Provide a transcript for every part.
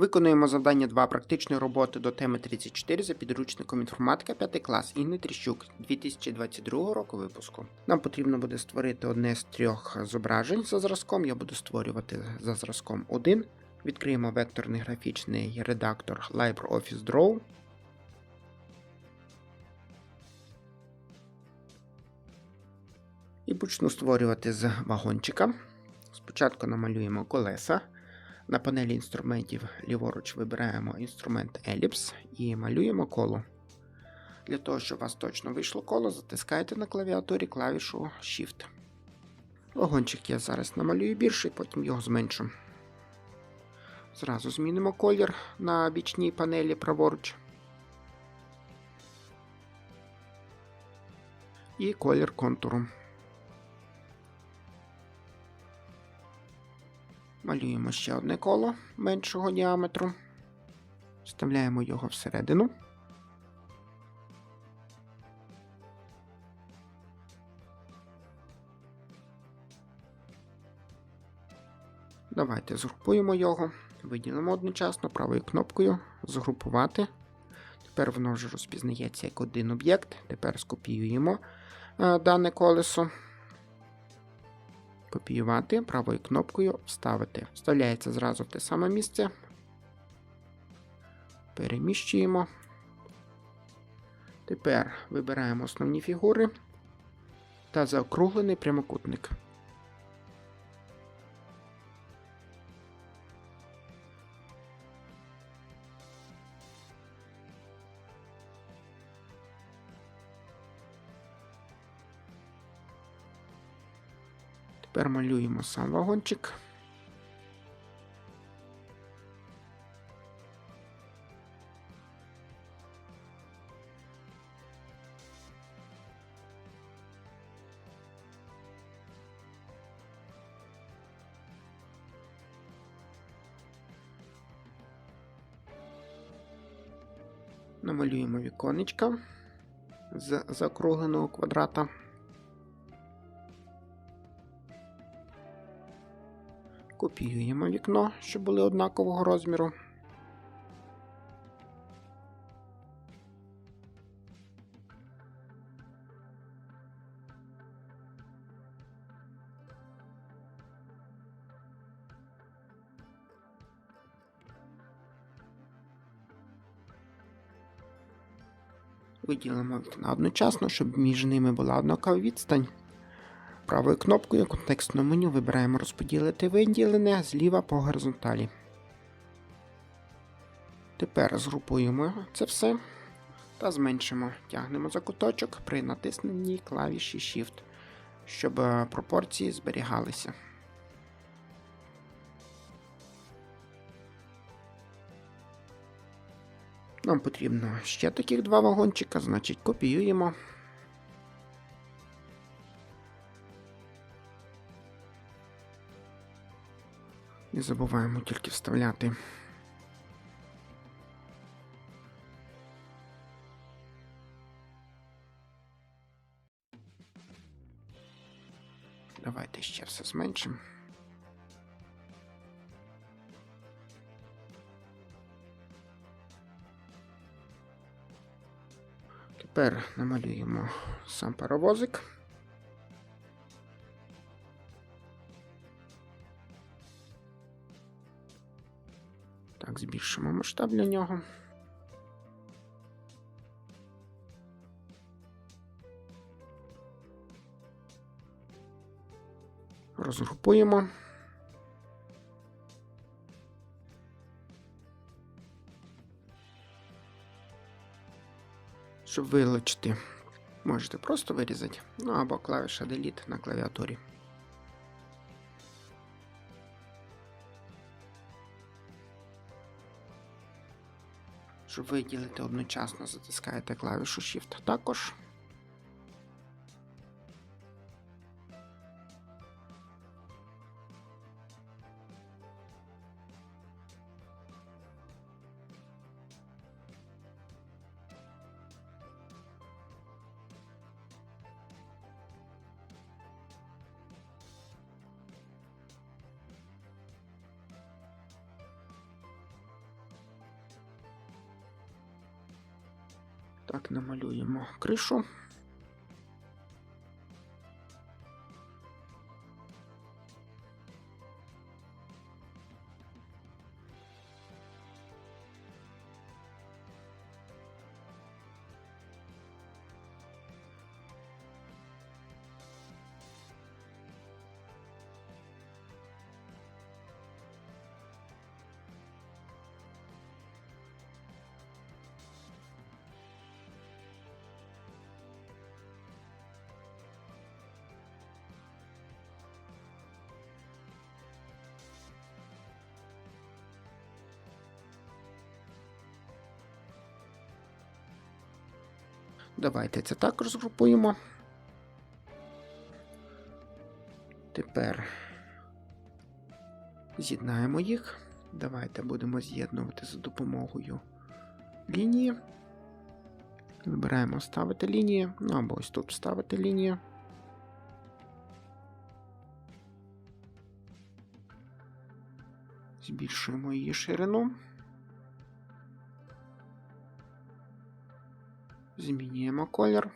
Виконуємо завдання 2 практичної роботи до теми 34 за підручником інформатика 5 клас Інни Тріщук 2022 року випуску. Нам потрібно буде створити одне з трьох зображень за зразком. Я буду створювати за зразком 1. Відкриємо векторний графічний редактор LibreOffice Draw. І почну створювати з вагончика. Спочатку намалюємо колеса. На панелі інструментів ліворуч вибираємо інструмент Ellipse і малюємо коло. Для того, щоб у вас точно вийшло коло, затискайте на клавіатурі клавішу Shift. Вагончик я зараз намалюю більший, потім його зменшу. Зразу змінимо колір на бічній панелі праворуч. І колір контуру. Малюємо ще одне коло меншого діаметру. Вставляємо його всередину. Давайте згрупуємо його, виділимо одночасно правою кнопкою згрупувати. Тепер воно вже розпізнається як один об'єкт. Тепер скопіюємо е, дане колесо. Копіювати правою кнопкою Вставити. Вставляється зразу в те саме місце. Переміщуємо. Тепер вибираємо основні фігури та заокруглений прямокутник. Тепер малюємо сам вагончик. Намалюємо віконечка з закругленого квадрата. Копіюємо вікно, щоб були однакового розміру. Виділимо вікна одночасно, щоб між ними була однакова відстань. Правою кнопкою контекстного меню вибираємо розподілити виділене зліва по горизонталі. Тепер згрупуємо це все та зменшимо. Тягнемо за куточок при натисненні клавіші Shift, щоб е, пропорції зберігалися. Нам потрібно ще таких два вагончика, значить копіюємо. Не забуваємо тільки вставляти. Давайте ще все зменшимо. Тепер намалюємо сам паровозик. Так, збільшимо масштаб для нього. Розгрупуємо. Щоб вилучити, можете просто вирізати, ну або клавіша Delete на клавіатурі. Щоб виділити одночасно, затискаєте клавішу Shift також. Так, намалюємо кришу. Давайте це також згрупуємо. Тепер з'єднаємо їх. Давайте будемо з'єднувати за допомогою лінії. Вибираємо вставити лінії, ну або ось тут вставити лінію. Збільшуємо її ширину. Змінюємо колір.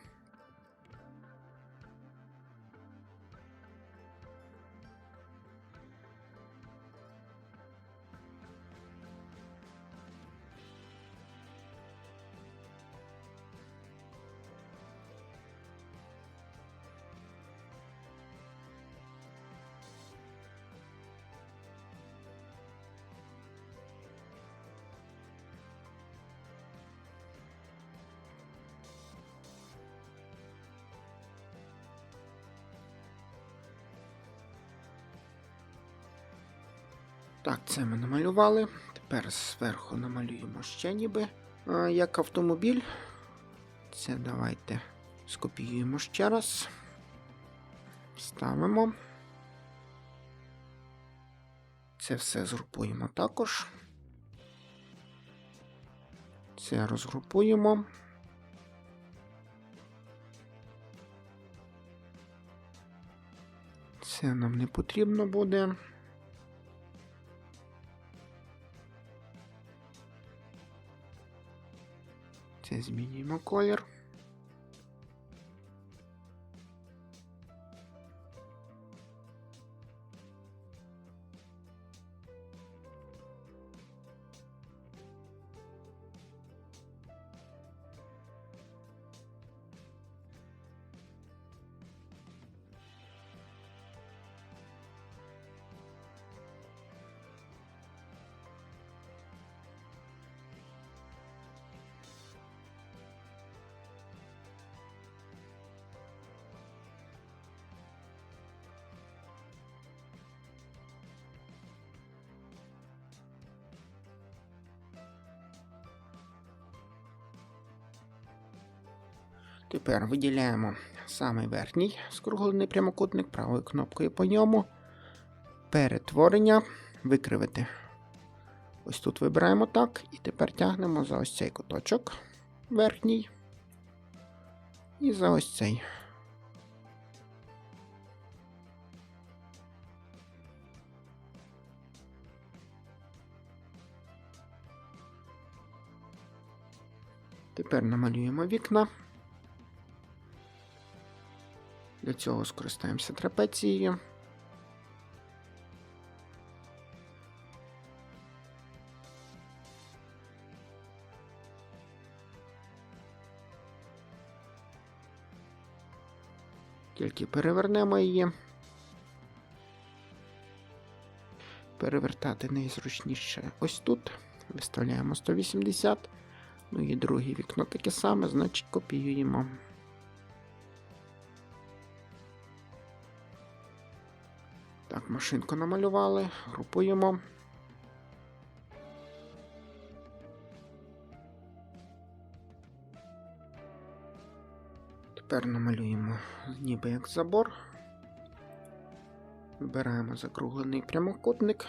Так, це ми намалювали. Тепер зверху намалюємо ще ніби як автомобіль. Це давайте скопіюємо ще раз. Ставимо. Це все згрупуємо також. Це розгрупуємо. Це нам не потрібно буде. Змінюємо колір. Тепер виділяємо самий верхній скруглений прямокутник правою кнопкою по ньому. Перетворення викривити. Ось тут вибираємо так, і тепер тягнемо за ось цей куточок верхній. І за ось цей. Тепер намалюємо вікна. Для цього скористаємося трапецією. Тільки перевернемо її. Перевертати найзручніше ось тут. Виставляємо 180. Ну і друге вікно таке саме, значить копіюємо. Так, машинку намалювали, групуємо. Тепер намалюємо ніби як забор. Вибираємо закруглений прямокутник.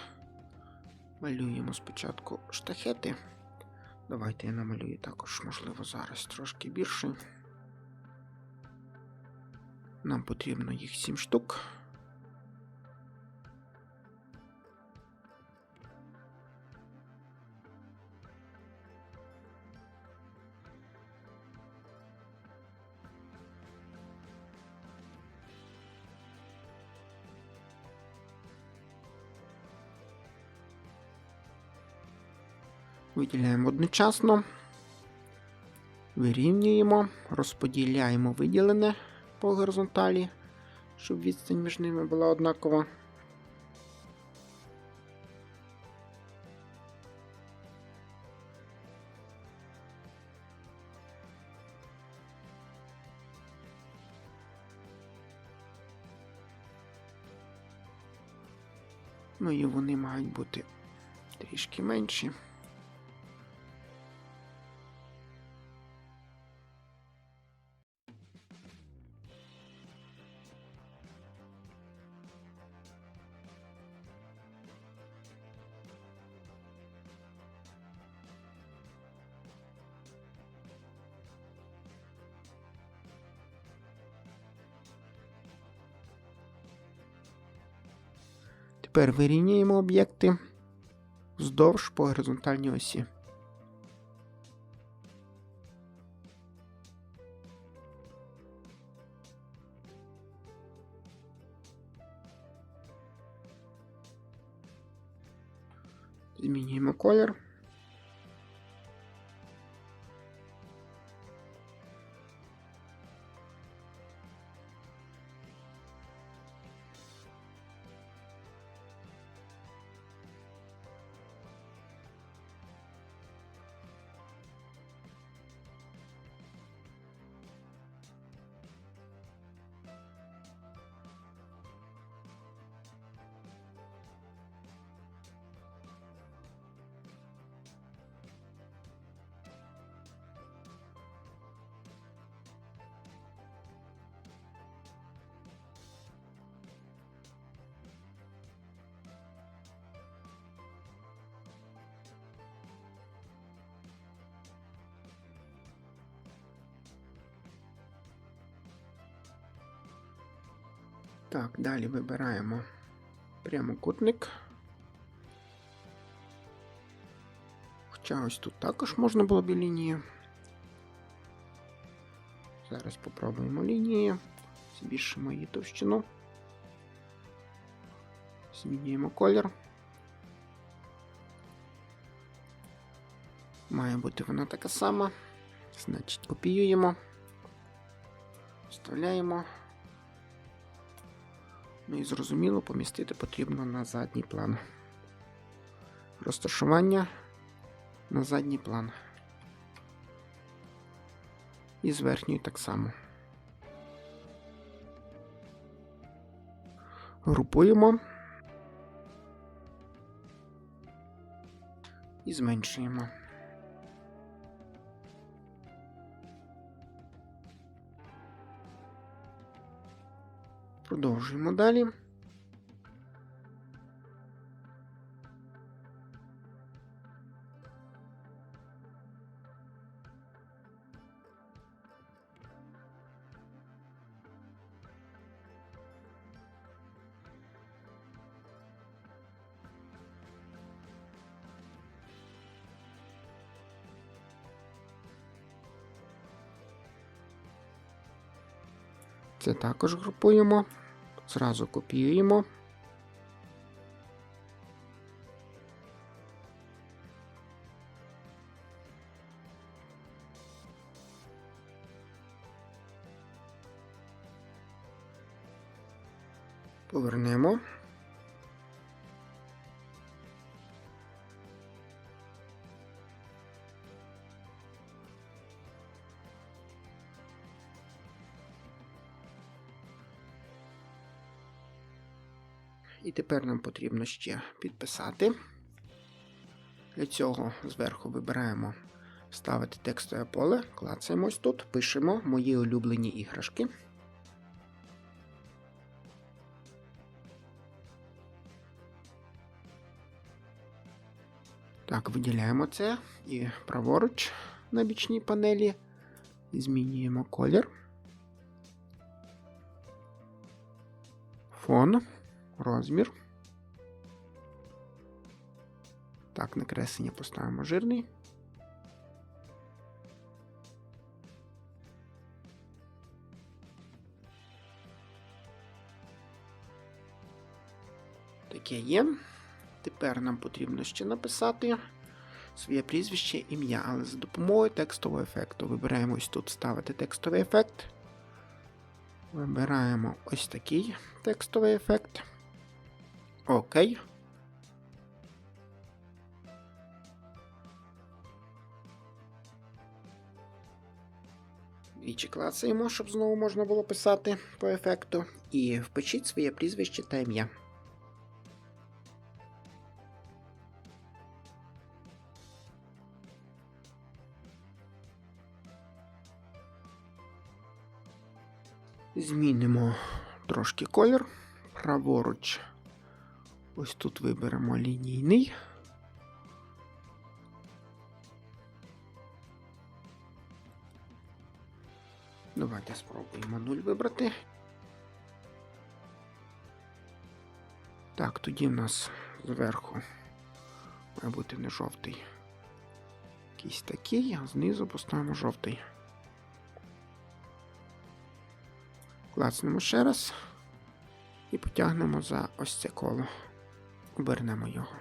Малюємо спочатку штахети. Давайте я намалюю також, можливо, зараз трошки більше. Нам потрібно їх 7 штук. Виділяємо одночасно. Вирівнюємо, розподіляємо виділене по горизонталі, щоб відстань між ними була однакова. Ну і вони мають бути трішки менші. Тепер вирівнюємо об'єкти вздовж по горизонтальній осі. Змінюємо колір. Так, далі вибираємо прямокутник. Хоча ось тут також можна було б лінії. Зараз попробуємо лінії, збільшимо її товщину. Змінюємо колір. Має бути вона така сама. Значить, копіюємо, вставляємо. Ну і зрозуміло, помістити потрібно на задній план. Розташування на задній план. І з верхньої так само. Групуємо і зменшуємо. Продовжуємо далі. Це також групуємо. Зразу копіюємо. І тепер нам потрібно ще підписати. Для цього зверху вибираємо вставити текстове поле, клацаємо ось тут, пишемо мої улюблені іграшки. Так, виділяємо це і праворуч на бічній панелі. Змінюємо колір. Фон розмір. Так, на креслення поставимо жирний. Таке є. Тепер нам потрібно ще написати, своє прізвище, ім'я, але за допомогою текстового ефекту. Вибираємо ось тут ставити текстовий ефект. Вибираємо ось такий текстовий ефект. Окей. Двічі клацаємо, щоб знову можна було писати по ефекту. І впишіть своє прізвище та ім'я. Змінимо трошки колір. Праворуч. Ось тут виберемо лінійний. Давайте спробуємо 0 вибрати. Так, тоді в нас зверху має бути не жовтий. Якийсь такий, а знизу поставимо жовтий. Клацнемо ще раз і потягнемо за ось це коло. Обернемо його.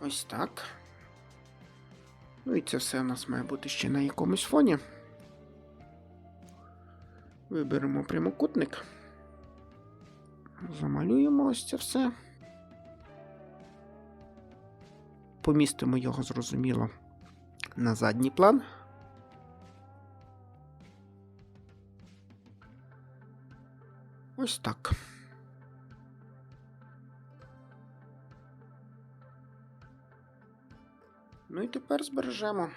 Ось так. Ну і це все у нас має бути ще на якомусь фоні. Виберемо прямокутник. Замалюємо ось це все. Помістимо його зрозуміло на задній план. Ось так. Ну і тепер збережемо.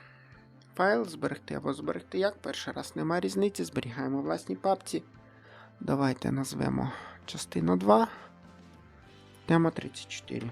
Файл зберегти або зберегти як. Перший раз немає різниці. Зберігаємо в власній папці. Давайте назвемо частину 2. Тема 34.